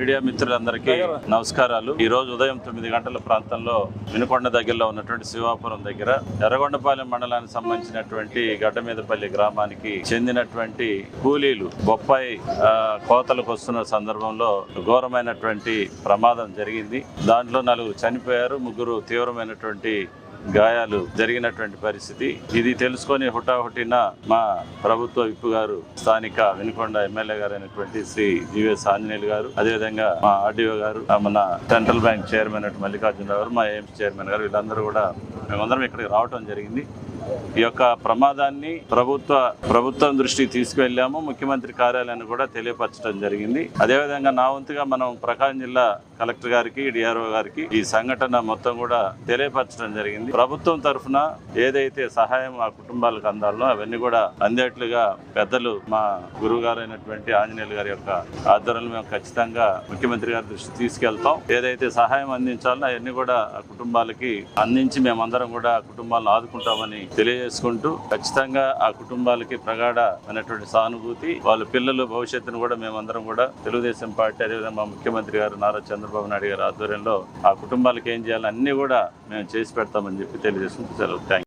Media మిత్రులందరికీ నమస్కారాలు. ఈ రోజు ఉదయం తొమ్మిది గంటల ప్రాంతంలో వినుకొండ దగ్గరలో ఉన్నటువంటి శివాపురం దగ్గర ఎర్రగొండపాలెం మండలానికి సంబంధించినటువంటి గడ్డమీదపల్లి గ్రామానికి చెందినటువంటి కూలీలు బొప్పాయి కోతలకు వస్తున్న సందర్భంలో ఘోరమైనటువంటి ప్రమాదం జరిగింది. దాంట్లో నలుగురు చనిపోయారు. ముగ్గురు తీవ్రమైనటువంటి గాయాలు జరిగినటువంటి పరిస్థితి. ఇది తెలుసుకొని హుటాహుటిన మా ప్రభుత్వ విప్పు గారు స్థానిక వినుకొండ ఎమ్మెల్యే గారు అయినటువంటి శ్రీ జివిఎస్ ఆంజనేయులు గారు అదేవిధంగా మా ఆర్డీఓ గారు ఆ మన సెంట్రల్ బ్యాంక్ చైర్మన్ మల్లికార్జున గారు మా ఎయిమ్స్ చైర్మన్ గారు వీళ్ళందరూ కూడా మేమందరం ఇక్కడికి రావటం జరిగింది. ఈ యొక్క ప్రమాదాన్ని ప్రభుత్వ ప్రభుత్వం దృష్టికి తీసుకువెళ్ళాము ముఖ్యమంత్రి కార్యాలయాన్ని కూడా తెలియపరచడం జరిగింది. అదేవిధంగా నా వంతుగా మనం ప్రకాశం జిల్లా కలెక్టర్ గారికి డిఆర్ఓ గారికి ఈ సంఘటన మొత్తం కూడా తెలియపరచడం జరిగింది. ప్రభుత్వం తరఫున ఏదైతే సహాయం ఆ కుటుంబాలకు అందాలో అవన్నీ కూడా అందేట్లుగా పెద్దలు మా గురువు అయినటువంటి ఆంజనేయులు గారి యొక్క ఆధ్వర్యంలో మేము ఖచ్చితంగా ముఖ్యమంత్రి గారి దృష్టి తీసుకెళ్తాం. ఏదైతే సహాయం అందించాలో అవన్నీ కూడా ఆ కుటుంబాలకి అందించి మేమందరం కూడా ఆ కుటుంబాలను ఆదుకుంటామని తెలియజేసుకుంటూ ఖచ్చితంగా ఆ కుటుంబాలకి ప్రగాఢ అనేటువంటి సానుభూతి వాళ్ళ పిల్లలు భవిష్యత్తును కూడా మేమందరం కూడా తెలుగుదేశం పార్టీ అదేవిధంగా మా ముఖ్యమంత్రి గారు నారా చంద్రబాబు నాయుడు గారి ఆధ్వర్యంలో ఆ కుటుంబాలకు ఏం చేయాలో అన్నీ కూడా మేము చేసి పెడతామని చెప్పి తెలియజేసుకుంటూ సెలవు. థ్యాంక్